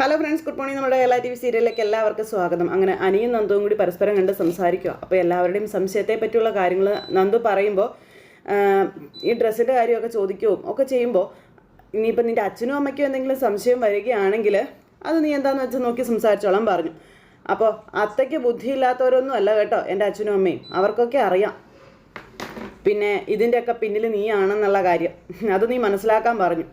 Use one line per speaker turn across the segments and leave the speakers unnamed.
Hello friends good morning നമ്മുടെ എല്ലാ T V സീരിയലിലേക്ക് എല്ലാവർക്കും സ്വാഗതം. അങ്ങനെ അനിയും നന്ദുവും കൂടി പരസ്പരം കണ്ട് സംസാരിക്കുക അപ്പോൾ എല്ലാവരുടെയും സംശയത്തെ പറ്റിയുള്ള കാര്യങ്ങൾ നന്ദു പറയുമ്പോൾ ഈ ഡ്രസ്സിന്റെ കാര്യമൊക്കെ ചോദിക്കുകയും ഒക്കെ ചെയ്യുമ്പോൾ ഇനിയിപ്പോൾ നിന്റെ അച്ഛനും അമ്മയ്ക്കും എന്തെങ്കിലും സംശയം വരികയാണെങ്കിൽ അത് നീ എന്താണെന്ന് വെച്ചാൽ നോക്കി സംസാരിച്ചോളാം പറഞ്ഞു. അപ്പോൾ അത്തയ്ക്ക് ബുദ്ധിയില്ലാത്തവരൊന്നും അല്ല കേട്ടോ എന്റെ അച്ഛനും അമ്മയും. അവർക്കൊക്കെ അറിയാം. പിന്നെ ഇതിന്റെയൊക്കെ പിന്നിൽ നീയാണെന്നുള്ള കാര്യം. അത് നീ മനസ്സിലാക്കാൻ പറഞ്ഞു.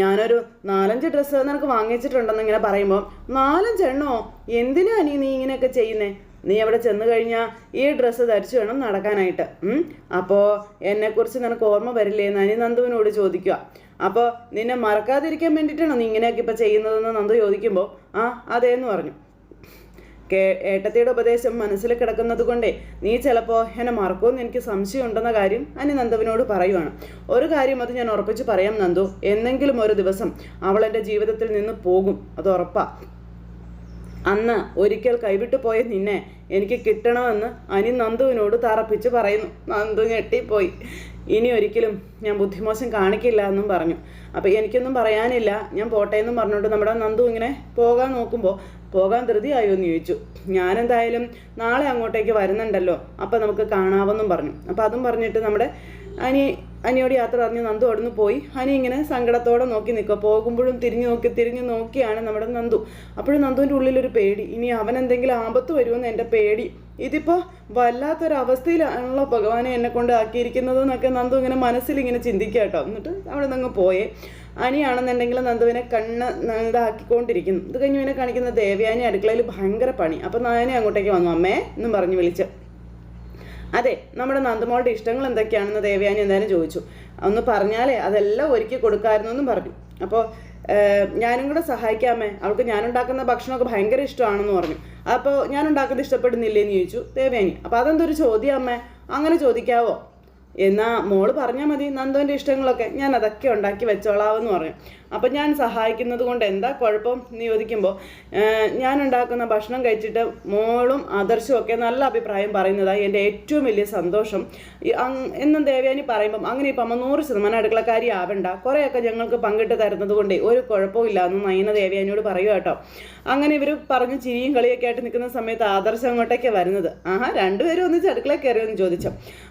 ഞാനൊരു നാലഞ്ച് ഡ്രസ്സ് നിനക്ക് വാങ്ങിച്ചിട്ടുണ്ടെന്ന് ഇങ്ങനെ പറയുമ്പോൾ നാലഞ്ചെണ്ണോ? എന്തിനാ നീ നീ ഇങ്ങനെയൊക്കെ ചെയ്യുന്നേ? നീ അവിടെ ചെന്ന് കഴിഞ്ഞാൽ ഈ ഡ്രസ്സ് ധരിച്ചു വേണം നടക്കാനായിട്ട്. അപ്പോൾ എന്നെക്കുറിച്ച് നിനക്ക് ഓർമ്മ വരില്ലേ നനി നന്ദുവിനോട് ചോദിക്കുക. അപ്പോൾ നിന്നെ മറക്കാതിരിക്കാൻ വേണ്ടിയിട്ടാണോ നീ ഇങ്ങനെയൊക്കെ ഇപ്പോൾ ചെയ്യുന്നതെന്ന് നന്ദു ചോദിക്കുമ്പോൾ ആ അതേന്ന് പറഞ്ഞു. ഏട്ടത്തിയുടെ ഉപദേശം മനസ്സിൽ കിടക്കുന്നത് കൊണ്ടേ നീ ചിലപ്പോൾ എന്നെ മറക്കുമെന്ന് എനിക്ക് സംശയമുണ്ടെന്ന കാര്യം അനി നന്ദുവിനോട് പറയുവാണ്. ഒരു കാര്യം അത് ഞാൻ ഉറപ്പിച്ച് പറയാം നന്ദു. എന്നെങ്കിലും ഒരു ദിവസം അവൾ എന്റെ ജീവിതത്തിൽ നിന്ന് പോകും അത് ഉറപ്പാ. അന്ന് ഒരിക്കൽ കൈവിട്ടു പോയ നിന്നെ എനിക്ക് കിട്ടണമെന്ന് അനി നന്ദുവിനോട് തറപ്പിച്ച് പറയുന്നു. നന്ദു ഞെട്ടിപ്പോയി. ഇനി ഒരിക്കലും ഞാൻ ബുദ്ധിമോശം കാണിക്കില്ല എന്നും പറഞ്ഞു. അപ്പോൾ എനിക്കൊന്നും പറയാനില്ല. ഞാൻ പോട്ടെ എന്നും പറഞ്ഞുകൊണ്ട് നമ്മുടെ നന്ദു ഇങ്ങനെ പോകാൻ നോക്കുമ്പോൾ പോകാൻ ധൃതിയായോ എന്ന് ചോദിച്ചു. ഞാനെന്തായാലും നാളെ അങ്ങോട്ടേക്ക് വരുന്നുണ്ടല്ലോ. അപ്പം നമുക്ക് കാണാമെന്നും പറഞ്ഞു. അപ്പോൾ അതും പറഞ്ഞിട്ട് നമ്മുടെ അനി അനിയോട് യാത്ര പറഞ്ഞ് നന്ദു അവിടുന്ന് പോയി. അനി ഇങ്ങനെ സങ്കടത്തോടെ നോക്കി നിൽക്കുക. പോകുമ്പോഴും തിരിഞ്ഞു നോക്കി തിരിഞ്ഞു നോക്കിയാണ് നമ്മുടെ നന്ദു. അപ്പോഴും നന്ദുവിന്റെ ഉള്ളിലൊരു പേടി. ഇനി അവൻ എന്തെങ്കിലും ആപത്ത് വരുമെന്ന് എന്റെ പേടി. ഇതിപ്പോൾ വല്ലാത്തൊരവസ്ഥയിലാണല്ലോ ഭഗവാനെ എന്നെ കൊണ്ട് ആക്കിയിരിക്കുന്നത് എന്നൊക്കെ നന്ദു ഇങ്ങനെ മനസ്സിൽ ഇങ്ങനെ ചിന്തിക്കുക കേട്ടോ. എന്നിട്ട് അവിടെ നിന്ന് പോയേ. അനിയാണെന്നുണ്ടെങ്കിൽ നന്ദുവിനെ കണ്ണ് ഇതാക്കിക്കൊണ്ടിരിക്കുന്നു. ഇത് കഴിഞ്ഞ് ഇവനെ കാണിക്കുന്ന ദേവയാനി അടുക്കളയിൽ ഭയങ്കര പണി. അപ്പം നായനെ അങ്ങോട്ടേക്ക് വന്നു. അമ്മേ എന്നും പറഞ്ഞു വിളിച്ച്. അതെ നമ്മുടെ നന്ദമോളുടെ ഇഷ്ടങ്ങൾ എന്തൊക്കെയാണെന്ന് ദേവയാനി എന്തായാലും ചോദിച്ചു. ഒന്ന് പറഞ്ഞാലേ അതെല്ലാം ഒരുക്കി കൊടുക്കാമായിരുന്നു എന്നും പറഞ്ഞു. അപ്പോൾ ഞാനും കൂടെ സഹായിക്കാമേ അവൾക്ക് ഞാനുണ്ടാക്കുന്ന ഭക്ഷണമൊക്കെ ഭയങ്കര ഇഷ്ടമാണെന്ന് പറഞ്ഞു. അപ്പോൾ ഞാനുണ്ടാക്കുന്നത് ഇഷ്ടപ്പെടുന്നില്ലേന്ന് ചോദിച്ചു ദേവയാനി. അപ്പോൾ അതെന്തൊരു ചോദ്യം അമ്മേ? അങ്ങനെ ചോദിക്കാവോ? എന്നാ മോൾ പറഞ്ഞാൽ മതി നന്ദുവിന്റെ ഇഷ്ടങ്ങളൊക്കെ ഞാൻ അതൊക്കെ ഉണ്ടാക്കി വെച്ചോളാവെന്ന് പറഞ്ഞു. അപ്പം ഞാൻ സഹായിക്കുന്നത് കൊണ്ട് എന്താ കുഴപ്പം എന്ന് ചോദിക്കുമ്പോൾ ഞാൻ ഉണ്ടാക്കുന്ന ഭക്ഷണം കഴിച്ചിട്ട് മോളും ആദർശവും ഒക്കെ നല്ല അഭിപ്രായം പറയുന്നതായി എന്റെ ഏറ്റവും വലിയ സന്തോഷം. എന്നും ദേവയാനി പറയുമ്പം അങ്ങനെ ഇപ്പം അമ്മ നൂറ് ശതമാനം അടുക്കളക്കാരി ആവണ്ട. കുറേയൊക്കെ ഞങ്ങൾക്ക് പങ്കിട്ട് തരുന്നത് കൊണ്ടേ ഒരു കുഴപ്പവും ഇല്ല എന്ന് നയന ദേവയാനിയോട് പറയുക കേട്ടോ. അങ്ങനെ ഇവർ പറഞ്ഞ് ചിരിയും കളിയൊക്കെ ആയിട്ട് നിൽക്കുന്ന സമയത്ത് ആദർശം അങ്ങോട്ടേക്ക് വരുന്നത്. ആഹാ രണ്ടുപേരും ഒന്നിച്ച് അടുക്കള കയറിയെന്ന് ചോദിച്ചു.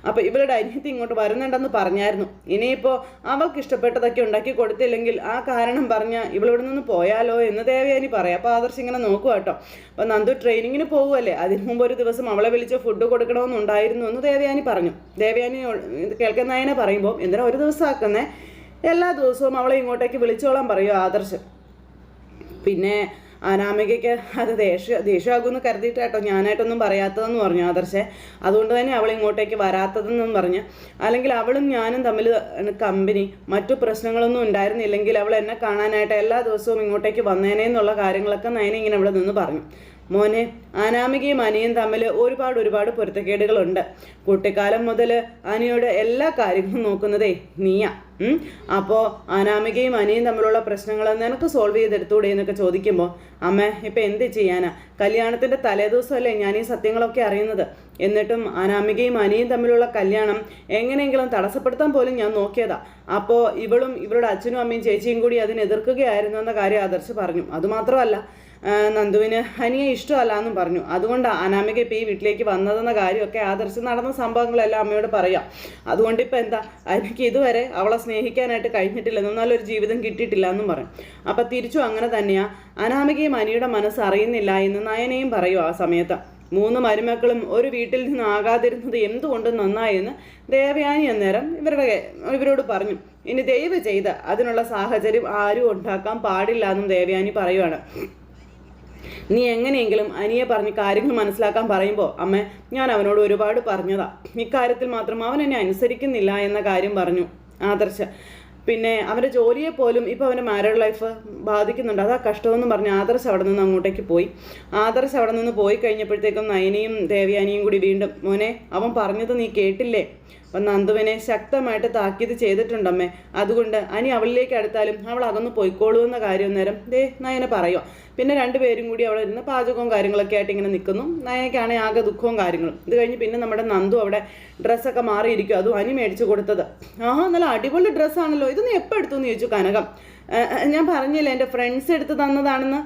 അപ്പോൾ ഇവരുടെ അനിയത്തി ഇങ്ങോട്ട് വരുന്നുണ്ടെന്ന് പറഞ്ഞായിരുന്നു. ഇനിയിപ്പോൾ അവൾക്ക് ഇഷ്ടപ്പെട്ടതൊക്കെ ഉണ്ടാക്കി കൊടുത്തില്ലെങ്കിൽ ആ കാരണം പറഞ്ഞ ഇവളിവിടെ നിന്ന് പോയാലോ എന്ന് ദേവയാനി പറയാം. അപ്പോൾ ആദർശ് ഇങ്ങനെ നോക്കുക കേട്ടോ. അപ്പോൾ നന്ദു ട്രെയിനിങ്ങിന് പോകുമല്ലേ അതിന് മുമ്പ് ഒരു ദിവസം അവളെ വിളിച്ച് ഫുഡ് കൊടുക്കണമെന്നുണ്ടായിരുന്നു എന്ന് ദേവയാനി പറഞ്ഞു. ദേവയാനി കേൾക്കുന്നതിനെ പറയുമ്പോൾ എന്തിനാ ഒരു ദിവസം ആക്കുന്നേ? എല്ലാ ദിവസവും അവളെ ഇങ്ങോട്ടേക്ക് വിളിച്ചോളാൻ പറയുമോ ആദർശ്. പിന്നെ അനാമികയ്ക്ക് അത് ദേഷ്യ ദേഷ്യമാകുമെന്ന് കരുതിയിട്ട് കേട്ടോ ഞാനായിട്ടൊന്നും പറയാത്തതെന്ന് പറഞ്ഞു ആദർശെ. അതുകൊണ്ട് തന്നെ അവൾ ഇങ്ങോട്ടേക്ക് വരാത്തതെന്നും പറഞ്ഞ്. അല്ലെങ്കിൽ അവളും ഞാനും തമ്മിൽ കമ്പനി മറ്റു പ്രശ്നങ്ങളൊന്നും ഉണ്ടായിരുന്നില്ലെങ്കിൽ അവൾ എന്നെ കാണാനായിട്ട് എല്ലാ ദിവസവും ഇങ്ങോട്ടേക്ക് വന്നേനെ എന്നുള്ള കാര്യങ്ങളൊക്കെ നയന ഇങ്ങനെ ഇവിടെ നിന്ന് പറഞ്ഞു. മോനെ അനാമികയും അനിയും തമ്മിൽ ഒരുപാട് ഒരുപാട് പൊരുത്തക്കേടുകളുണ്ട്. കുട്ടിക്കാലം മുതൽ അനിയുടെ എല്ലാ കാര്യങ്ങളും നോക്കുന്നതേ നീയാ. അപ്പോൾ അനാമികയും അനിയും തമ്മിലുള്ള പ്രശ്നങ്ങൾ നിനക്ക് സോൾവ് ചെയ്തെടുത്തൂടെ എന്നൊക്കെ ചോദിക്കുമ്പോൾ അമ്മ ഇപ്പം എന്ത് ചെയ്യാനാ? കല്യാണത്തിന്റെ തലേദിവസമല്ലേ ഞാൻ ഈ സത്യങ്ങളൊക്കെ അറിയുന്നത്. എന്നിട്ടും അനാമികയും അനിയും തമ്മിലുള്ള കല്യാണം എങ്ങനെയെങ്കിലും തടസ്സപ്പെടുത്താൻ പോലും ഞാൻ നോക്കിയതാ. അപ്പോൾ ഇവളും ഇവളുടെ അച്ഛനും അമ്മയും ചേച്ചിയും കൂടി അതിനെതിർക്കുകയായിരുന്നു എന്ന കാര്യം ആദർശ് പറഞ്ഞു. അതുമാത്രമല്ല നന്ദുവിന് അനിയെ ഇഷ്ടമല്ല എന്നും പറഞ്ഞു. അതുകൊണ്ട് അനാമിക ഇപ്പോൾ ഈ വീട്ടിലേക്ക് വന്നതെന്ന കാര്യമൊക്കെ ആദർശ് നടന്ന സംഭവങ്ങളെല്ലാം അമ്മയോട് പറയാം. അതുകൊണ്ട് ഇപ്പം എന്താ അനിക്ക് ഇതുവരെ അവളെ സ്നേഹിക്കാനായിട്ട് കഴിഞ്ഞിട്ടില്ലെന്നും നല്ലൊരു ജീവിതം കിട്ടിയിട്ടില്ല എന്നും പറയും അപ്പം തിരിച്ചും അങ്ങനെ തന്നെയാണ് അനാമികയും അനിയുടെ മനസ്സ് അറിയുന്നില്ല എന്ന് നയനയും പറയും ആ സമയത്ത്. മൂന്ന് മരുമക്കളും ഒരു വീട്ടിൽ നിന്ന് ആകാതിരുന്നത് എന്തുകൊണ്ട് നന്നായെന്ന് ദേവയാനി അന്നേരം ഇവരുടെ ഇവരോട് പറഞ്ഞു. ഇനി ദയവ് ചെയ്ത് അതിനുള്ള സാഹചര്യം ആരും ഉണ്ടാക്കാൻ പാടില്ല എന്നും ദേവയാനി പറയുവാണ്. നീ എങ്ങനെയെങ്കിലും അനിയെ പറഞ്ഞ് കാര്യങ്ങൾ മനസ്സിലാക്കാൻ പറയുമ്പോൾ അമ്മ ഞാൻ അവനോട് ഒരുപാട് പറഞ്ഞതാ. ഇക്കാര്യത്തിൽ മാത്രം അവൻ എന്നെ അനുസരിക്കുന്നില്ല എന്ന കാര്യം പറഞ്ഞു. ആദർശ പിന്നെ അവന്റെ ജോലിയെ പോലും ഇപ്പോൾ അവന്റെ മാരീഡ് ലൈഫ് ബാധിക്കുന്നുണ്ട്. അതാ കഷ്ടമെന്ന് പറഞ്ഞ് ആദർശ് അവിടെ നിന്ന് അങ്ങോട്ടേക്ക് പോയി. ആദർശ് അവിടെ നിന്ന് പോയി കഴിഞ്ഞപ്പോഴത്തേക്കും നയനയും ദേവയാനിയും കൂടി വീണ്ടും മോനെ അവൻ പറഞ്ഞത് നീ കേട്ടില്ലേ? അപ്പം നന്ദുവിനെ ശക്തമായിട്ട് താക്കീത് ചെയ്തിട്ടുണ്ടമ്മേ. അതുകൊണ്ട് അനി അവളിലേക്ക് അടുത്താലും അവൾ അകന്ന് പോയിക്കോളൂ എന്ന കാര്യം നേരം ദേ നയന പറയുക പിന്നെ രണ്ടുപേരും കൂടി അവിടെ ഇരുന്ന് പാചകവും കാര്യങ്ങളൊക്കെ ആയിട്ട് ഇങ്ങനെ നിൽക്കുന്നു. നയനയ്ക്കാണെങ്കിൽ ആകെ ദുഃഖവും കാര്യങ്ങളും. ഇത് കഴിഞ്ഞ് പിന്നെ നമ്മുടെ നന്ദു അവിടെ ഡ്രസ്സൊക്കെ മാറിയിരിക്കും അതും അനി മേടിച്ചു കൊടുത്തത്. ആഹാ നല്ല അടിപൊളി ഡ്രസ്സാണല്ലോ ഇത് നീ എപ്പോൾ എടുത്തു എന്ന് ചോദിച്ചു കനകം. "ഏ, ഏ, ഞാൻ പറഞ്ഞില്ല എന്റെ ഫ്രണ്ട്സ് എടുത്ത് തന്നതാണെന്ന്?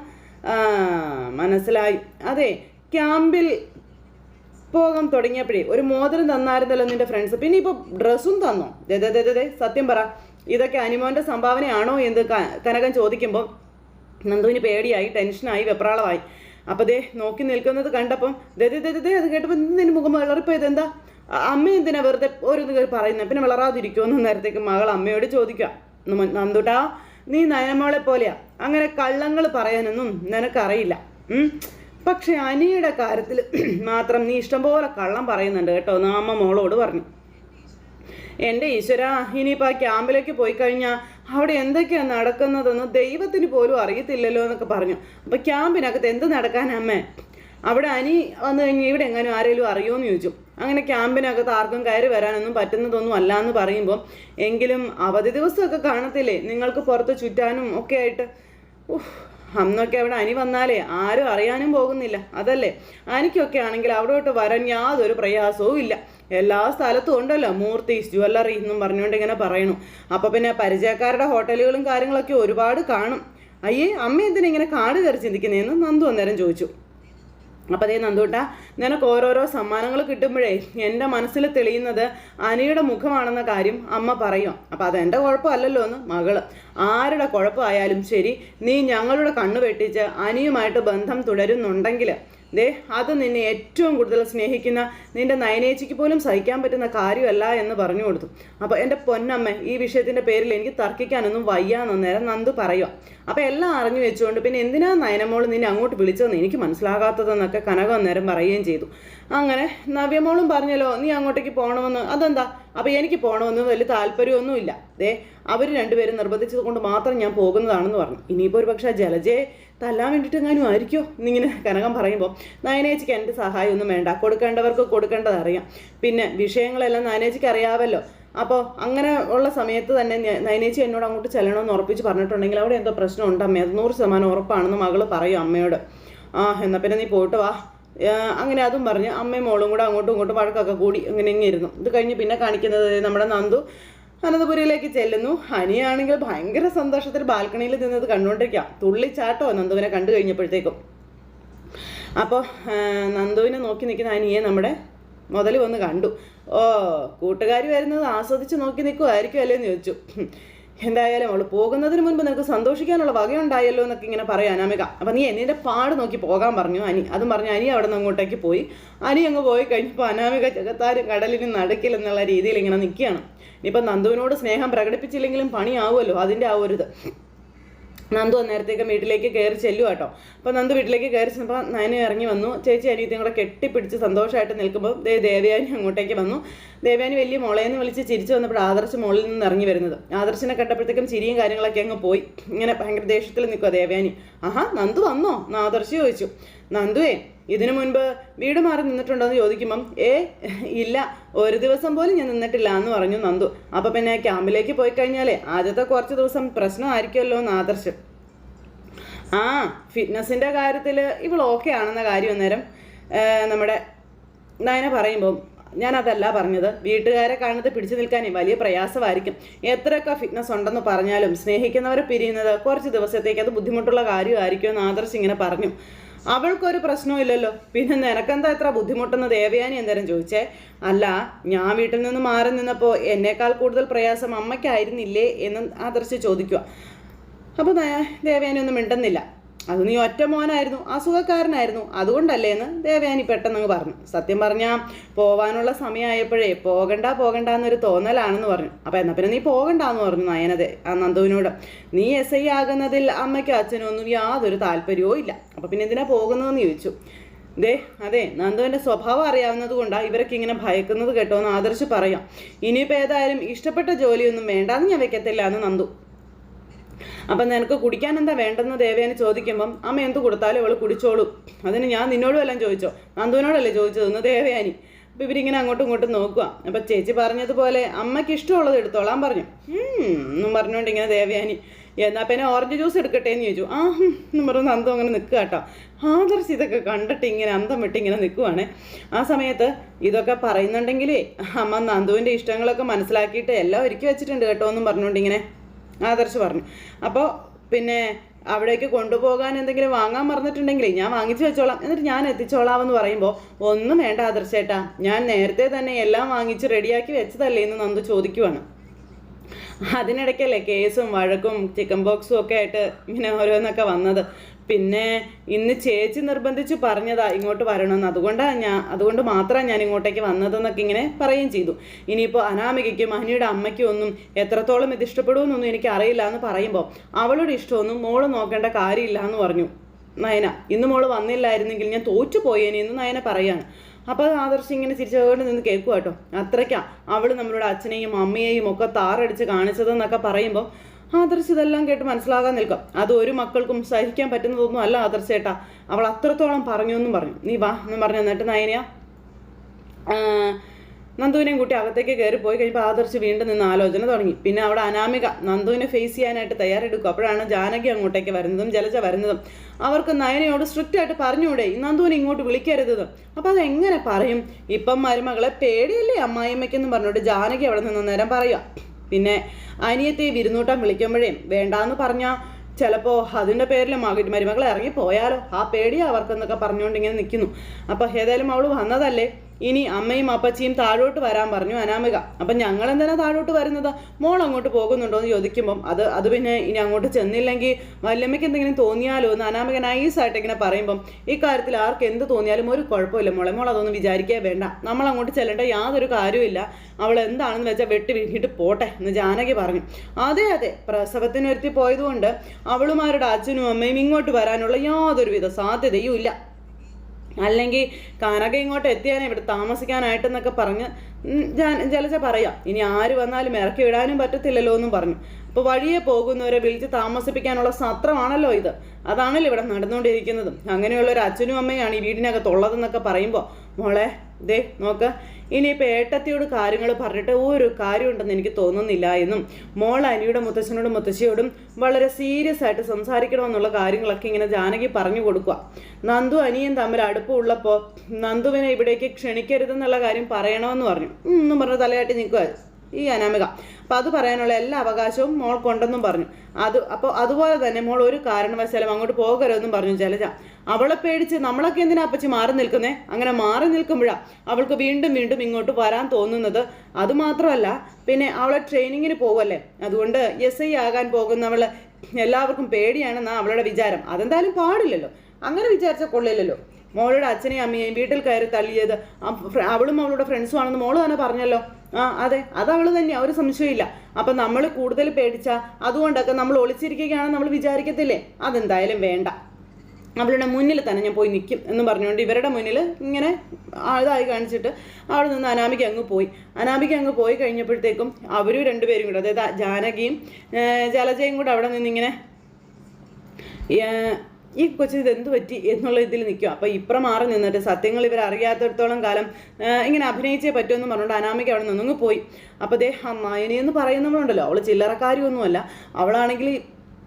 മനസ്സിലായി. അതെ ക്യാമ്പിൽ പോകാൻ തുടങ്ങിയപ്പോഴേ ഒരു മോതിരം തന്നായിരുന്നല്ലോ നിന്റെ ഫ്രണ്ട്സ് പിന്നെ ഇപ്പോൾ ഡ്രസ്സും തന്നോ. ദേ സത്യം പറ. ഇതൊക്കെ അനിമോന്റെ സംഭാവനയാണോ എന്ന് കനകൻ ചോദിക്കുമ്പോൾ നന്ദുവിന് പേടിയായി ടെൻഷനായി വെപ്രാളമായി. അപ്പോൾ ദേ നോക്കി നിൽക്കുന്നത് കണ്ടപ്പം ദേ ദേ ദേ അത് കേട്ടപ്പോൾ നിന്റെ മുഖം വിളറിപ്പോയത് എന്താ? അമ്മ എന്തിനാ വെറുതെ ഒരു ഇത് പറയുന്നത് പിന്നെ വിളറാതിരിക്കുമെന്ന് നേരത്തേക്ക് മകൾ അമ്മയോട് ചോദിക്കുക. നന്ദുട്ടാ നീ നയനമോളെ പോലെയാ. അങ്ങനെ കള്ളങ്ങൾ പറയാനൊന്നും നിനക്കറിയില്ല. പക്ഷെ അനിയുടെ കാര്യത്തിൽ മാത്രം നീ ഇഷ്ടംപോലെ കള്ളം പറയുന്നുണ്ട് കേട്ടോ എന്ന് അമ്മ മോളോട് പറഞ്ഞു. എന്റെ ഈശ്വര ഇനിയിപ്പോൾ ആ ക്യാമ്പിലേക്ക് പോയി കഴിഞ്ഞാൽ അവിടെ എന്തൊക്കെയാണ് നടക്കുന്നതെന്ന് ദൈവത്തിന് പോലും അറിയത്തില്ലല്ലോ എന്നൊക്കെ പറഞ്ഞു. അപ്പോൾ ക്യാമ്പിനകത്ത് എന്ത് നടക്കാനമ്മേ അവിടെ അനി വന്നു കഴിഞ്ഞാൽ ഇവിടെ എങ്ങാനും ആരെങ്കിലും അറിയുമോ ചോദിച്ചു. അങ്ങനെ ക്യാമ്പിനകത്ത് ആർക്കും കയറി വരാനൊന്നും പറ്റുന്നതൊന്നും അല്ല എന്ന് പറയുമ്പോൾ എങ്കിലും അവധി ദിവസമൊക്കെ കാണത്തില്ലേ? നിങ്ങൾക്ക് പുറത്ത് ചുറ്റാനും ഒക്കെ ആയിട്ട്. അന്നൊക്കെ അവിടെ അനി വന്നാലേ ആരും അറിയാനും പോകുന്നില്ല. അതല്ലേ? അനിക്കൊക്കെ ആണെങ്കിൽ അവിടോട്ട് വരാൻ യാതൊരു പ്രയാസവും ഇല്ല. എല്ലാ സ്ഥലത്തും ഉണ്ടല്ലോ മൂർത്തീസ് ജ്വല്ലറി എന്നും പറഞ്ഞുകൊണ്ട് ഇങ്ങനെ പറയണു. അപ്പോൾ പിന്നെ പരിചയക്കാരുടെ ഹോട്ടലുകളും കാര്യങ്ങളൊക്കെ ഒരുപാട് കാണും. അയ്യേ അമ്മ എന്തിനാ ഇങ്ങനെ കാട് കയറി ചിന്തിക്കുന്നതെന്ന് നന്ദു അന്നേരം ചോദിച്ചു. അപ്പം അതേ നന്ദൂട്ട നിനക്ക് ഓരോരോ സമ്മാനങ്ങൾ കിട്ടുമ്പോഴേ എന്റെ മനസ്സിൽ തെളിയുന്നത് അനിയുടെ മുഖമാണെന്ന കാര്യം അമ്മ പറയും. അപ്പം അതെന്റെ കുഴപ്പമല്ലല്ലോ എന്ന് മകൾ. ആരുടെ കുഴപ്പമായാലും ശരി നീ ഞങ്ങളുടെ കണ്ണു വെട്ടിച്ച് അനിയുമായിട്ട് ബന്ധം തുടരുന്നുണ്ടെങ്കിൽ ദേ അത് നിന്നെ ഏറ്റവും കൂടുതൽ സ്നേഹിക്കുന്ന നിന്റെ നയനേച്ചിക്ക് പോലും സഹിക്കാൻ പറ്റുന്ന കാര്യമല്ല എന്ന് പറഞ്ഞു കൊടുത്തു. അപ്പോൾ എന്റെ പൊന്നമ്മ ഈ വിഷയത്തിന്റെ പേരിൽ എനിക്ക് തർക്കിക്കാനൊന്നും വയ്യാന്നേരം നന്ദു പറയുക അപ്പോൾ എല്ലാം അറിഞ്ഞു വെച്ചുകൊണ്ട് പിന്നെ എന്തിനാ നയനമോൾ നിന്നെ അങ്ങോട്ട് വിളിച്ചതെന്ന് എനിക്ക് മനസ്സിലാകാത്തതെന്നൊക്കെ കനകം അന്നേരം പറയുകയും ചെയ്തു. അങ്ങനെ നവ്യമോളും പറഞ്ഞല്ലോ നീ അങ്ങോട്ടേക്ക് പോകണമെന്ന്. അതെന്താ? അപ്പോൾ എനിക്ക് പോകണമെന്ന് വലിയ താല്പര്യമൊന്നുമില്ല. ദേ അവർ രണ്ടുപേരും നിർബന്ധിച്ചത് കൊണ്ട് മാത്രം ഞാൻ പോകുന്നതാണെന്ന് പറഞ്ഞു. ഇനിയിപ്പോൾ ഒരു പക്ഷേ ജലജയെ തല്ലാൻ വേണ്ടിയിട്ട് എങ്ങാനും ആയിരിക്കോ? എന്നിങ്ങനെ കനകം പറയുമ്പോൾ നയനേച്ചിക്ക് എന്റെ സഹായമൊന്നും വേണ്ട. കൊടുക്കേണ്ടവർക്ക് കൊടുക്കേണ്ടത് അറിയാം പിന്നെ വിഷയങ്ങളെല്ലാം നയനേച്ചിക്ക് അറിയാമല്ലോ അപ്പോൾ അങ്ങനെ ഉള്ള സമയത്ത് തന്നെ നൈനേച്ചി എന്നോട് അങ്ങോട്ട് ചെല്ലണമെന്ന് ഉറപ്പിച്ച് പറഞ്ഞിട്ടുണ്ടെങ്കിൽ അവിടെ എന്തോ പ്രശ്നം ഉണ്ട് അമ്മ. അത് നൂറ് ശതമാനം ഉറപ്പാണെന്ന് മകൾ പറയും അമ്മയോട്. ആ എന്നാൽ പിന്നെ നീ പോയിട്ട് വാ. അങ്ങനെ അതും പറഞ്ഞ് അമ്മയും മോളും കൂടെ അങ്ങോട്ടും ഇങ്ങോട്ടും വഴക്കൊക്കെ കൂടി ഇങ്ങനെ ഇങ്ങനെ ഇരുന്നു. ഇത് കഴിഞ്ഞ് പിന്നെ കാണിക്കുന്നത് നമ്മുടെ നന്ദു അനന്തപുരിയിലേക്ക് ചെല്ലുന്നു. ഹനിയാണെങ്കിൽ ഭയങ്കര സന്തോഷത്തിൽ ബാൽക്കണിയിൽ നിന്നത് കണ്ടുകൊണ്ടിരിക്കാം തുള്ളിച്ചാട്ടോ നന്ദുവിനെ കണ്ടു കഴിഞ്ഞപ്പോഴത്തേക്കും. അപ്പോൾ നന്ദുവിനെ നോക്കി നിൽക്കുന്ന അനിയെ നമ്മുടെ മുതൽ വന്ന് കണ്ടു. ഓ കൂട്ടുകാർ വരുന്നത് ആസ്വദിച്ച് നോക്കി നിൽക്കുമായിരിക്കും അല്ലേ എന്ന് ചോദിച്ചു. എന്തായാലും അവൾ പോകുന്നതിന് മുൻപ് നിനക്ക് സന്തോഷിക്കാനുള്ള വകയുണ്ടായല്ലോ എന്നൊക്കെ ഇങ്ങനെ പറയാം അനാമിക. അപ്പം നീ എന്നിന്റെ പാട് നോക്കി പോകാൻ പറഞ്ഞു അനി. അതും പറഞ്ഞു അനി അവിടെ നിന്ന് അങ്ങോട്ടേക്ക് പോയി. അനി അങ്ങ് പോയി കഴിഞ്ഞപ്പോൾ അനാമിക ജഗത്താരും കടലിനും നടക്കില്ലെന്നുള്ള രീതിയിൽ ഇങ്ങനെ നിൽക്കുകയാണ് ഇനിയിപ്പം നന്ദുവിനോട് സ്നേഹം പ്രകടിപ്പിച്ചില്ലെങ്കിലും പണിയാവുമല്ലോ അതിന്റെ ആ ഒരു ഇത്. നന്ദു അന്നേരത്തേക്ക് വീട്ടിലേക്ക് കയറി ചെല്ലു കേട്ടോ. അപ്പോൾ നന്ദു വീട്ടിലേക്ക് കയറി ചെന്നപ്പോൾ നയന ഇറങ്ങി വന്നു. ചേച്ചി അനിയത്തിയും കൂടെ കെട്ടിപ്പിടിച്ച് സന്തോഷമായിട്ട് നിൽക്കുമ്പോൾ ദേ ദേവയാനി അങ്ങോട്ടേക്ക് വന്നു. ദേവയാനി വലിയ മുളയെന്ന് വിളിച്ച് ചിരിച്ചു വന്നപ്പോൾ ആദർശ് മുകളിൽ നിന്ന് ഇറങ്ങി വരുന്നത്. ആദർശിനെ കണ്ടപ്പോഴത്തേക്കും ചിരിയും കാര്യങ്ങളൊക്കെ അങ്ങ് പോയി. ഇങ്ങനെ ഭയങ്കര ദേഷ്യത്തിൽ നിൽക്കുക ദേവയാനി. ആഹാ നന്ദു വന്നോ? ആദർശ് ചോദിച്ചു. നന്ദുവേ ഇതിനു മുൻപ് വീട് മാറി നിന്നിട്ടുണ്ടോ എന്ന് ചോദിക്കുമ്പം ഏ ഇല്ല ഒരു ദിവസം പോലും ഞാൻ നിന്നിട്ടില്ല എന്ന് പറഞ്ഞു നന്ദു. അപ്പോൾ പിന്നെ ക്യാമ്പിലേക്ക് പോയി കഴിഞ്ഞാലേ ആദ്യത്തെ കുറച്ച് ദിവസം പ്രശ്നമായിരിക്കുമല്ലോ എന്ന് ആദർശ്. ആ ഫിറ്റ്നസിന്റെ കാര്യത്തിൽ ഇവൾ ഓക്കെ ആണെന്ന കാര്യം അന്നേരം നമ്മുടെ നയന പറയുമ്പോൾ അതല്ല പറഞ്ഞത്. വീട്ടുകാരെ കാണുന്നത് പിടിച്ചു നിൽക്കാനേ വലിയ പ്രയാസമായിരിക്കും. എത്രയൊക്കെ ഫിറ്റ്നസ് ഉണ്ടെന്ന് പറഞ്ഞാലും സ്നേഹിക്കുന്നവരെ പിരിയുന്നത് കുറച്ച് ദിവസത്തേക്ക് അത് ബുദ്ധിമുട്ടുള്ള കാര്യമായിരിക്കും എന്ന് ആദർശ് ഇങ്ങനെ പറഞ്ഞു. അവൾക്കൊരു പ്രശ്നവും ഇല്ലല്ലോ പിന്നെ നിനക്കെന്താ ഇത്ര ബുദ്ധിമുട്ടെന്ന് ദേവയാനി എന്തേരം ചോദിച്ചേ? അല്ല ഞാൻ വീട്ടിൽ നിന്ന് മാറി നിന്നപ്പോൾ എന്നേക്കാൾ കൂടുതൽ പ്രയാസം അമ്മയ്ക്കായിരുന്നില്ലേ എന്ന് ആദർശ് ചോദിക്കുക അപ്പോൾ ദേവയാനി ഒന്നും മിണ്ടുന്നില്ല. അത് നീ ഒറ്റ മോനായിരുന്നു അസുഖക്കാരനായിരുന്നു. അതുകൊണ്ടല്ലേ എന്ന് ദേവയാനി പെട്ടെന്നങ്ങ് പറഞ്ഞു. സത്യം പറഞ്ഞാൽ പോവാനുള്ള സമയമായപ്പോഴേ പോകണ്ട പോകണ്ട എന്നൊരു തോന്നലാണെന്ന് പറഞ്ഞു. അപ്പോൾ എന്നാൽ പിന്നെ നീ പോകണ്ടെന്ന് പറഞ്ഞു നയനതെ ആ നന്ദുവിനോട്. നീ എസ് ഐ ആകുന്നതിൽ അമ്മയ്ക്കും അച്ഛനും ഒന്നും യാതൊരു താല്പര്യവും ഇല്ല. അപ്പോൾ പിന്നെ എന്തിനാ പോകുന്നതെന്ന് ചോദിച്ചു. ദേ അതെ നന്ദുവിന്റെ സ്വഭാവം അറിയാവുന്നത് കൊണ്ടാണ് ഇവരൊക്കെ ഇങ്ങനെ ഭയക്കുന്നത് കേട്ടോ എന്ന് ആദർശ് പറയാം. ഇനിയിപ്പോൾ ഏതായാലും ഇഷ്ടപ്പെട്ട ജോലിയൊന്നും വേണ്ടാന്ന് ഞാൻ വെക്കത്തില്ല എന്ന് നന്ദു. അപ്പം നിനക്ക് കുടിക്കാൻ എന്താ വേണ്ടെന്ന് ദേവേനെ ചോദിക്കുമ്പം അമ്മ എന്ത് കൊടുത്താലും അവൾ കുടിച്ചോളൂ. അതിന് ഞാൻ നിന്നോടും എല്ലാം ചോദിച്ചോ? നന്ദുവിനോടല്ലേ ചോദിച്ചതെന്ന് ദേവയാനി അപ്പം ഇവരിങ്ങനെ അങ്ങോട്ടും ഇങ്ങോട്ടും നോക്കുക അപ്പം ചേച്ചി പറഞ്ഞതുപോലെ അമ്മയ്ക്ക് ഇഷ്ടമുള്ളത് എടുത്തോളാൻ പറഞ്ഞു. എന്നും പറഞ്ഞുകൊണ്ട് ഇങ്ങനെ ദേവയാനി എന്നാൽ പിന്നെ ഓറഞ്ച് ജ്യൂസ് എടുക്കട്ടെ എന്ന് ചോദിച്ചു. ആ പറഞ്ഞു പറഞ്ഞ് നന്ദു അങ്ങനെ നിൽക്കുക കേട്ടോ. ആദർശ് ഇതൊക്കെ കണ്ടിട്ട് ഇങ്ങനെ അന്തം വിട്ട് ഇങ്ങനെ നിൽക്കുവാണ്. ആ സമയത്ത് ഇതൊക്കെ പറയുന്നുണ്ടെങ്കിലേ അമ്മ നന്ദുവിന്റെ ഇഷ്ടങ്ങളൊക്കെ മനസ്സിലാക്കിയിട്ട് എല്ലാം ഒരുക്കി വെച്ചിട്ടുണ്ട് കേട്ടോ എന്നും പറഞ്ഞുകൊണ്ട് ഇങ്ങനെ ആദർശ് പറഞ്ഞു. അപ്പോൾ പിന്നെ അവിടേക്ക് കൊണ്ടുപോകാൻ എന്തെങ്കിലും വാങ്ങാൻ മറന്നിട്ടുണ്ടെങ്കിൽ ഞാൻ വാങ്ങിച്ചു വെച്ചോളാം. എന്നിട്ട് ഞാൻ എത്തിച്ചോളാം എന്ന് പറയുമ്പോൾ ഒന്നും വേണ്ട ആദർശേട്ടാ ഞാൻ നേരത്തെ തന്നെ എല്ലാം വാങ്ങിച്ച് റെഡിയാക്കി വെച്ചതല്ലേ? എന്ന് നന്ദു ചോദിക്കുവാണ്. അതിനിടയ്ക്കല്ലേ കേസും വഴക്കും ചിക്കൻ ബോക്സും ഒക്കെ ആയിട്ട് ഇങ്ങനെ ഓരോന്നൊക്കെ വന്നത്. പിന്നെ ഇന്ന് ചേച്ചി നിർബന്ധിച്ച് പറഞ്ഞതാ ഇങ്ങോട്ട് വരണമെന്ന്. അതുകൊണ്ടാണ് ഞാൻ അതുകൊണ്ട് മാത്രമാണ് ഞാൻ ഇങ്ങോട്ടേക്ക് വന്നതെന്നൊക്കെ ഇങ്ങനെ പറയുകയും ചെയ്തു. ഇനിയിപ്പോൾ അനാമികയ്ക്കും അനിയുടെ അമ്മയ്ക്കും ഒന്നും എത്രത്തോളം ഇത് ഇഷ്ടപ്പെടുമെന്നൊന്നും എനിക്ക് അറിയില്ല എന്ന് പറയുമ്പോൾ അവളുടെ ഇഷ്ടമൊന്നും മോൾ നോക്കേണ്ട കാര്യമില്ല എന്ന് പറഞ്ഞു. നയന ഇന്ന് മോൾ വന്നില്ലായിരുന്നെങ്കിൽ ഞാൻ തോറ്റു പോയേനെ എന്ന് നയന പറയാണ്. അപ്പോൾ ആദർശ് ഇങ്ങനെ ചിരിച്ചുകൊണ്ട് നിന്ന് കേൾക്കുക കേട്ടോ. അത്രയ്ക്കാ അവൾ നമ്മളുടെ അച്ഛനെയും അമ്മയെയും ഒക്കെ താറടിച്ച് കാണിച്ചതെന്നൊക്കെ പറയുമ്പോൾ ആദർശ് ഇതെല്ലാം കേട്ട് മനസ്സിലാകാൻ നിൽക്കും. അത് ഒരു മക്കൾക്കും സഹിക്കാൻ പറ്റുന്നതൊന്നും അല്ല ആദർശേട്ടാ. അവൾ അത്രത്തോളം പറഞ്ഞു എന്നും പറഞ്ഞു. നീ വാ എന്ന് പറഞ്ഞു. എന്നിട്ട് നയനയാ നന്ദുവിനെയും കൂട്ടി അകത്തേക്ക് കയറി പോയി കഴിഞ്ഞപ്പോൾ ആദർശ് വീണ്ടും നിന്ന് ആലോചന തുടങ്ങി. പിന്നെ അവിടെ അനാമിക നന്ദുവിനെ ഫേസ് ചെയ്യാനായിട്ട് തയ്യാറെടുക്കും. അപ്പോഴാണ് ജാനകി അങ്ങോട്ടേക്ക് വരുന്നതും ജലജ വരുന്നതും. അവർക്ക് നയനയോട് സ്ട്രിക്റ്റ് ആയിട്ട് പറഞ്ഞുകൂടെ? നന്ദുവിനെ ഇങ്ങോട്ട് വിളിക്കരുത് അപ്പോൾ അതെങ്ങനെ പറയും? ഇപ്പം മരുമകളെ പേടിയല്ലേ അമ്മായിയമ്മയ്ക്കെന്ന് പറഞ്ഞോട്ട് ജാനകി അവിടെ നിന്ന് നേരം പറയുക. പിന്നെ അനിയത്തെ വിരുന്നൂട്ടം വിളിക്കുമ്പോഴേ വേണ്ടാന്ന് പറഞ്ഞാൽ ചിലപ്പോൾ അതിന്റെ പേരിൽ മകൻ മരുമകൾ ഇറങ്ങി പോയാലോ ആ പേടിയാണ് അവർക്കെന്നൊക്കെ പറഞ്ഞുകൊണ്ട് ഇങ്ങനെ നിൽക്കുന്നു അപ്പോൾ ഏതായാലും അവൾ വന്നതല്ലേ? ഇനി അമ്മയും അപ്പച്ചിയും താഴോട്ട് വരാൻ പറഞ്ഞു അനാമിക. അപ്പം ഞങ്ങൾ എന്തിനാ താഴോട്ട് വരുന്നത്? മോൾ അങ്ങോട്ട് പോകുന്നുണ്ടോ എന്ന് ചോദിക്കുമ്പം അത് അത് പിന്നെ ഇനി അങ്ങോട്ട് ചെന്നില്ലെങ്കിൽ വല്യമ്മയ്ക്ക് എന്തെങ്കിലും തോന്നിയാലോ എന്ന് അനാമിക നൈസായിട്ട് ഇങ്ങനെ പറയുമ്പം ഈ കാര്യത്തിൽ ആർക്ക് എന്ത് തോന്നിയാലും ഒരു കുഴപ്പമില്ല മോളെ. മോൾ അതൊന്നും വിചാരിക്കേ വേണ്ട. നമ്മൾ അങ്ങോട്ട് ചെല്ലേണ്ട യാതൊരു കാര്യമില്ല അവൾ എന്താണെന്ന് വെച്ചാൽ വെട്ടി വീട്ടിട്ട് പോട്ടെ എന്ന് ജാനകി പറഞ്ഞു. അതെ അതെ പ്രസവത്തിനൊരുത്തി പോയതുകൊണ്ട് അവളുമാരുടെ അച്ഛനും അമ്മയും ഇങ്ങോട്ട് വരാനുള്ള യാതൊരുവിധ സാധ്യതയും ഇല്ല. അല്ലെങ്കിൽ കനക ഇങ്ങോട്ട് എത്തിയാനേ ഇവിടെ താമസിക്കാനായിട്ടെന്നൊക്കെ പറഞ്ഞ് ജലജ പറയാം ഇനി ആര് വന്നാലും ഇറക്കി വിടാനും പറ്റത്തില്ലല്ലോ എന്നും പറഞ്ഞു. അപ്പോൾ വഴിയെ പോകുന്നവരെ വിളിച്ച് താമസിപ്പിക്കാനുള്ള സത്രമാണല്ലോ ഇത്. അതാണല്ലോ ഇവിടെ നടന്നുകൊണ്ടിരിക്കുന്നതും. അങ്ങനെയുള്ള ഒരു അച്ഛനും അമ്മയാണ് ഈ വീടിനകത്തുള്ളതെന്നൊക്കെ പറയുമ്പോൾ മോളെ ദേ നോക്ക്. ഇനിയിപ്പോൾ ഏട്ടത്തിയോട് കാര്യങ്ങൾ പറഞ്ഞിട്ട് ഒരു കാര്യമുണ്ടെന്ന് എനിക്ക് തോന്നുന്നില്ല എന്നും മോൾ അനിയുടെ മുത്തച്ഛനോടും മുത്തശ്ശിയോടും വളരെ സീരിയസ് ആയിട്ട് സംസാരിക്കണമെന്നുള്ള കാര്യങ്ങളൊക്കെ ഇങ്ങനെ ജാനകി പറഞ്ഞു കൊടുക്കുക നന്ദു അനിയും തമ്മിൽ അടുപ്പമുള്ളപ്പോൾ നന്ദുവിനെ ഇവിടേക്ക് ക്ഷണിക്കരുതെന്നുള്ള കാര്യം പറയണമെന്ന് പറഞ്ഞു. എന്നും പറഞ്ഞ് തലയാട്ടി നിൽക്കുക ഈ അനാമിക. അപ്പോൾ അത് പറയാനുള്ള എല്ലാ അവകാശവും മോൾക്കുണ്ടെന്നും പറഞ്ഞു. അത് അപ്പോൾ അതുപോലെ തന്നെ മോൾ ഒരു കാരണവശാലും അങ്ങോട്ട് പോകരുതെന്നും പറഞ്ഞു ജലജ. അവളെ പേടിച്ച് നമ്മളൊക്കെ എന്തിനാ അപ്പച്ചി മാറി നിൽക്കുന്നേ? അങ്ങനെ മാറി നിൽക്കുമ്പോഴാണ് അവൾക്ക് വീണ്ടും വീണ്ടും ഇങ്ങോട്ട് വരാൻ തോന്നുന്നത്. അതുമാത്രമല്ല പിന്നെ അവളെ ട്രെയിനിങ്ങിന് പോവല്ലേ? അതുകൊണ്ട് എസ് ഐ ആകാൻ പോകുന്നവൾ എല്ലാവർക്കും പേടിയാണെന്നാണ് അവളുടെ വിചാരം. അതെന്തായാലും പാടില്ലല്ലോ. അങ്ങനെ വിചാരിച്ചാൽ കൊള്ളില്ലല്ലോ. മോളുടെ അച്ഛനെയും അമ്മയെയും വീട്ടിൽ കയറി തള്ളിയത്. അവളും അവളുടെ ഫ്രണ്ട്സും ആണെന്ന് മോൾ തന്നെ പറഞ്ഞല്ലോ. ആ അതെ അത് അവൾ തന്നെയാ ഒരു സംശയമില്ല അപ്പം നമ്മൾ കൂടുതൽ പേടിച്ച അതുകൊണ്ടൊക്കെ നമ്മൾ ഒളിച്ചിരിക്കുകയാണെന്ന് നമ്മൾ വിചാരിക്കത്തില്ലേ? അതെന്തായാലും വേണ്ട. അവളുടെ മുന്നിൽ തന്നെ ഞാൻ പോയി നിൽക്കും എന്ന് പറഞ്ഞുകൊണ്ട് ഇവരുടെ മുന്നിൽ ഇങ്ങനെ ഇതായി കാണിച്ചിട്ട് അവിടെ നിന്ന് അനാമിക അങ്ങ് പോയി. അനാമിക അങ്ങ് പോയി കഴിഞ്ഞപ്പോഴത്തേക്കും അവരും രണ്ടുപേരും കൂടെ അതായത് ജാനകിയും ജലജയും കൂടെ അവിടെ നിന്നിങ്ങനെ ഈ കൊച്ചിന് ഇത് എന്ത് പറ്റി എന്നുള്ള ഇതിൽ നിൽക്കും. അപ്പോൾ ഇപ്പുറം മാറി നിന്നിട്ട് സത്യങ്ങൾ ഇവർ അറിയാത്തടത്തോളം കാലം ഇങ്ങനെ അഭിനയിച്ചേ പറ്റുമെന്ന് പറഞ്ഞുകൊണ്ട് അനാമിക അവിടെ നിന്നങ്ങ് പോയി. അപ്പോൾ ദേ അമ്മായിനി എന്ന് പറയുന്നവളുണ്ടല്ലോ അവൾ ചില്ലറക്കാരിയൊന്നുമല്ല അവളാണെങ്കിൽ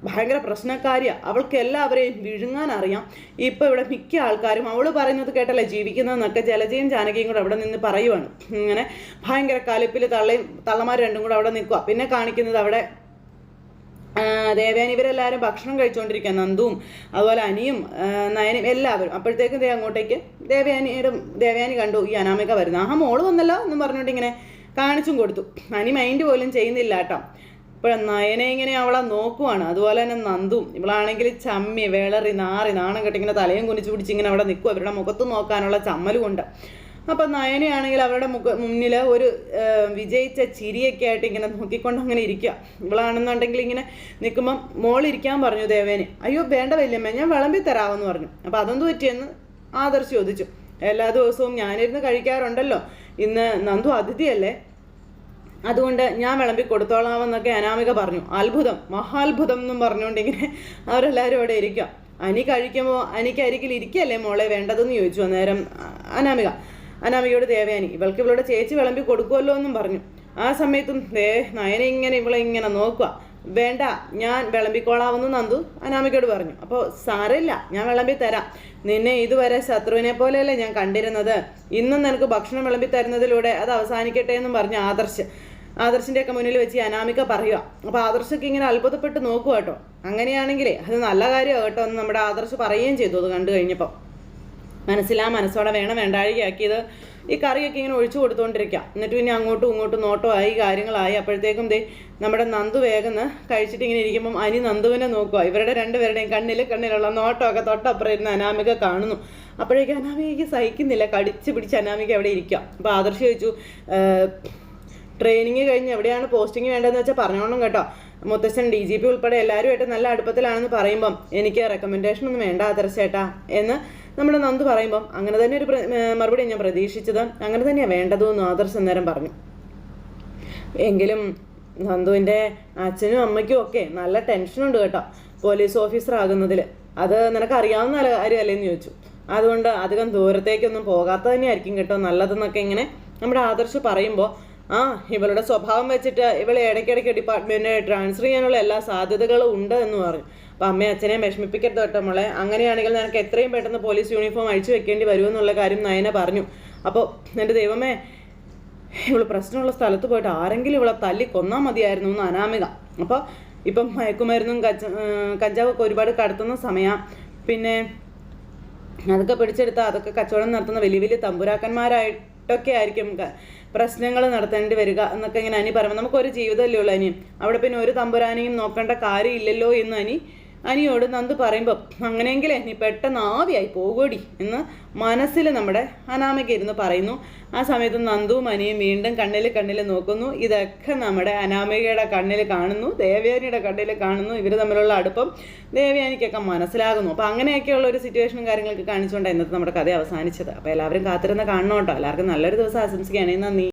ഭയങ്കര പ്രശ്നക്കാരിയാണ് അവൾക്ക് എല്ലാവരെയും വിഴുങ്ങാൻ അറിയാം. ഇപ്പോൾ ഇവിടെ മിക്ക ആൾക്കാരും അവൾ പറയുന്നത് കേട്ടല്ലേ ജീവിക്കുന്നതെന്നൊക്കെ ജലജയും ജാനകിയും കൂടെ അവിടെ നിന്ന് പറയുവാണ്. ഇങ്ങനെ ഭയങ്കര കലിപ്പിൽ തള്ളയും തള്ളമാർ രണ്ടും കൂടെ അവിടെ നിൽക്കുക പിന്നെ കാണിക്കുന്നത് അവിടെ ദേവയാനി ഇവരെല്ലാവരും ഭക്ഷണം കഴിച്ചുകൊണ്ടിരിക്കുക നന്ദുവും അതുപോലെ അനിയും നയനും എല്ലാവരും. അപ്പോഴത്തേക്കും ദേ അങ്ങോട്ടേക്ക് ദേവയാനിയുടെ ദേവയാനി കണ്ടു ഈ അനാമിക വരുന്നു. ആ മോൾ വന്നല്ലോ എന്ന് പറഞ്ഞുകൊണ്ട് ഇങ്ങനെ കാണിച്ചും കൊടുത്തു. അനി മൈൻഡ് പോലും ചെയ്യുന്നില്ല കേട്ടോ. ഇപ്പോൾ നയനെ ഇങ്ങനെ അവളെ നോക്കുവാണ്. അതുപോലെ തന്നെ നന്ദും ഇവളാണെങ്കിൽ ചമ്മി വേളറി നാറി നാണം കെട്ടിങ്ങനെ തലയും കുനിച്ച് പിടിച്ച് ഇങ്ങനെ അവിടെ നിൽക്കും അവരുടെ മുഖത്ത് നോക്കാനുള്ള ചമ്മലും അപ്പം നയനയാണെങ്കിൽ അവരുടെ മുഖ മുന്നിൽ ഒരു വിജയിച്ച ചിരിയൊക്കെ ആയിട്ട് ഇങ്ങനെ നോക്കിക്കൊണ്ട് അങ്ങനെ ഇരിക്കുക ഇവളാണെന്നുണ്ടെങ്കിൽ ഇങ്ങനെ നിൽക്കുമ്പം മോളിരിക്കാൻ പറഞ്ഞു ദേവേനെ. അയ്യോ വേണ്ട വല്യമ്മ ഞാൻ വിളമ്പി തരാമെന്ന് പറഞ്ഞു. അപ്പം അതെന്ത് പറ്റിയെന്ന് ആദർശ് ചോദിച്ചു. എല്ലാ ദിവസവും ഞാനിരുന്ന് കഴിക്കാറുണ്ടല്ലോ. ഇന്ന് നന്ദു അതിഥിയല്ലേ? അതുകൊണ്ട് ഞാൻ വിളമ്പി കൊടുത്തോളാമെന്നൊക്കെ അനാമിക പറഞ്ഞു. അത്ഭുതം മഹാത്ഭുതം എന്നും പറഞ്ഞുകൊണ്ട് ഇങ്ങനെ അവരെല്ലാവരും അവിടെ ഇരിക്കുക അനി കഴിക്കുമ്പോൾ അനിക്ക് അരികിൽ ഇരിക്കല്ലേ മോളെ വേണ്ടതെന്ന് ചോദിച്ചു അന്നേരം അനാമിക. അനാമികയോട് ദേവയാനി ഇവൾക്ക് ഇവളുടെ ചേച്ചി വിളമ്പി കൊടുക്കുമല്ലോ എന്നും പറഞ്ഞു. ആ സമയത്തും ദേ നയന ഇങ്ങനെ ഇവളെ ഇങ്ങനെ നോക്കുക. വേണ്ട ഞാൻ വിളമ്പിക്കോളാമെന്ന് നന്ദു അനാമികയോട് പറഞ്ഞു. അപ്പോൾ സാരമില്ല ഞാൻ വിളമ്പി തരാം. നിന്നെ ഇതുവരെ ശത്രുവിനെ പോലെയല്ലേ ഞാൻ കണ്ടിരുന്നത്. ഇന്നും നിനക്ക് ഭക്ഷണം വിളമ്പി തരുന്നതിലൂടെ അത് അവസാനിക്കട്ടെ എന്നും പറഞ്ഞു ആദർശ് ആദർശിന്റെ ഒക്കെ മുന്നിൽ വെച്ച് അനാമിക പറയുക. അപ്പോൾ ആദർശൊക്കെ ഇങ്ങനെ അത്ഭുതപ്പെട്ട് നോക്കുക കേട്ടോ അങ്ങനെയാണെങ്കിലേ അത് നല്ല കാര്യമാണ് കേട്ടോ എന്ന് നമ്മുടെ ആദർശ് പറയുകയും ചെയ്തു അത് കണ്ടു കഴിഞ്ഞപ്പോൾ മനസ്സിലാ മനസ്സോടെ വേണം വേണ്ടാഴികയാക്കിയത് ഈ കറിയൊക്കെ ഇങ്ങനെ ഒഴിച്ചു കൊടുത്തുകൊണ്ടിരിക്കുക എന്നിട്ട് പിന്നെ അങ്ങോട്ടും ഇങ്ങോട്ടും ആയി കാര്യങ്ങളായി. അപ്പോഴത്തേക്കും ദേ നമ്മുടെ നന്ദു വേഗം കഴിച്ചിട്ട് ഇങ്ങനെ ഇരിക്കുമ്പം അനി നന്ദുവിനെ നോക്കുക ഇവരുടെ രണ്ടുപേരുടെയും കണ്ണിൽ കണ്ണിലുള്ള നോട്ടമൊക്കെ തൊട്ടപ്പുറം ഇരുന്ന് അനാമിക കാണുന്നു. അപ്പോഴേക്കും അനാമികയ്ക്ക് സഹിക്കുന്നില്ല. കടിച്ച് പിടിച്ച് അനാമിക അവിടെ ഇരിക്കുക അപ്പോൾ ആദർശ് ചോദിച്ചു ട്രെയിനിങ് കഴിഞ്ഞ് എവിടെയാണ് പോസ്റ്റിംഗ് വേണ്ടതെന്ന് വെച്ചാൽ പറഞ്ഞോണം കേട്ടോ. മുത്തശ്ശൻ ഡി ജി പി ഉൾപ്പെടെ എല്ലാവരുമായിട്ട് നല്ല അടുപ്പത്തിലാണെന്ന് പറയുമ്പം എനിക്ക് റെക്കമെൻഡേഷൻ ഒന്നും വേണ്ട ആദർശേട്ടാ എന്ന് നമ്മുടെ നന്ദു പറയുമ്പം അങ്ങനെ തന്നെ ഒരു മറുപടി ഞാൻ പ്രതീക്ഷിച്ചത്. അങ്ങനെ തന്നെയാണ് വേണ്ടതെന്ന് ആദർശ് അന്നേരം പറഞ്ഞു. എങ്കിലും നന്ദുവിന്റെ അച്ഛനും അമ്മയ്ക്കും ഒക്കെ നല്ല ടെൻഷനുണ്ട് കേട്ടോ പോലീസ് ഓഫീസർ ആകുന്നതിൽ അത് നിനക്ക് അറിയാവുന്ന കാര്യമല്ലേ എന്ന് ചോദിച്ചു. അതുകൊണ്ട് അധികം ദൂരത്തേക്കൊന്നും പോകാത്ത തന്നെയായിരിക്കും കേട്ടോ നല്ലതെന്നൊക്കെ ഇങ്ങനെ നമ്മുടെ ആദർശ് പറയുമ്പോൾ ആ ഇവളുടെ സ്വഭാവം വെച്ചിട്ട് ഇവളെ ഇടയ്ക്കിടയ്ക്ക് ഡിപ്പാർട്ട്മെന്റ് ട്രാൻസ്ഫർ ചെയ്യാനുള്ള എല്ലാ സാധ്യതകളും ഉണ്ട് എന്ന് പറഞ്ഞു. അപ്പം അമ്മയും അച്ഛനെയും വിഷമിപ്പിക്കരുത് കേട്ടോ മോളെ. അങ്ങനെയാണെങ്കിൽ നിനക്ക് എത്രയും പെട്ടെന്ന് പോലീസ് യൂണിഫോം അഴിച്ചു വെക്കേണ്ടി വരുമെന്നുള്ള കാര്യം നയന പറഞ്ഞു. അപ്പോൾ എന്റെ ദൈവമേ ഇവൾ പ്രശ്നമുള്ള സ്ഥലത്ത് പോയിട്ട് ആരെങ്കിലും ഇവളെ തല്ലി കൊന്നാൽ മതിയായിരുന്നു എന്ന് അനാമിക. അപ്പോൾ ഇപ്പം മയക്കുമരുന്നും കച്ച കഞ്ചാവൊക്കെ ഒരുപാട് കടത്തുന്ന സമയമാണ് പിന്നെ അതൊക്കെ പിടിച്ചെടുത്താൽ അതൊക്കെ കച്ചവടം നടത്തുന്ന വലിയ വലിയ തമ്പുരാക്കന്മാരായിട്ടൊക്കെ ആയിരിക്കും പ്രശ്നങ്ങൾ നടത്തേണ്ടി വരിക എന്നൊക്കെ ഇങ്ങനെ അനി പറയുമ്പോൾ നമുക്കൊരു ജീവിതമല്ലേ ഉള്ളൂ അനി. അവിടെ പിന്നെ ഒരു തമ്പുരാനെയും നോക്കേണ്ട കാര്യമില്ലല്ലോ എന്ന് അനി അനിയോട് നന്ദു പറയുമ്പോൾ അങ്ങനെയെങ്കിലേ നീ പെട്ടെന്ന് ആവിയായി പോകൂടി എന്ന് മനസ്സിൽ നമ്മുടെ അനാമിക ഇരുന്ന് പറയുന്നു. ആ സമയത്ത് നന്ദുവും അനിയും വീണ്ടും കണ്ണിൽ കണ്ണിൽ നോക്കുന്നു. ഇതൊക്കെ നമ്മുടെ അനാമികയുടെ കണ്ണിൽ കാണുന്നു. ദേവയാനിയുടെ കണ്ണിൽ കാണുന്നു. ഇവർ തമ്മിലുള്ള അടുപ്പം ദേവയാനിക്കൊക്കെ മനസ്സിലാകുന്നു. അപ്പോൾ അങ്ങനെയൊക്കെയുള്ള ഒരു സിറ്റുവേഷനും കാര്യങ്ങളൊക്കെ കാണിച്ചുകൊണ്ടാണ് ഇന്നത്തെ നമ്മുടെ കഥ അവസാനിച്ചത്. അപ്പോൾ എല്ലാവരും കാത്തിരുന്ന് കാണണം കേട്ടോ എല്ലാവർക്കും നല്ലൊരു ദിവസം ആശംസിക്കുകയാണ്. നന്ദി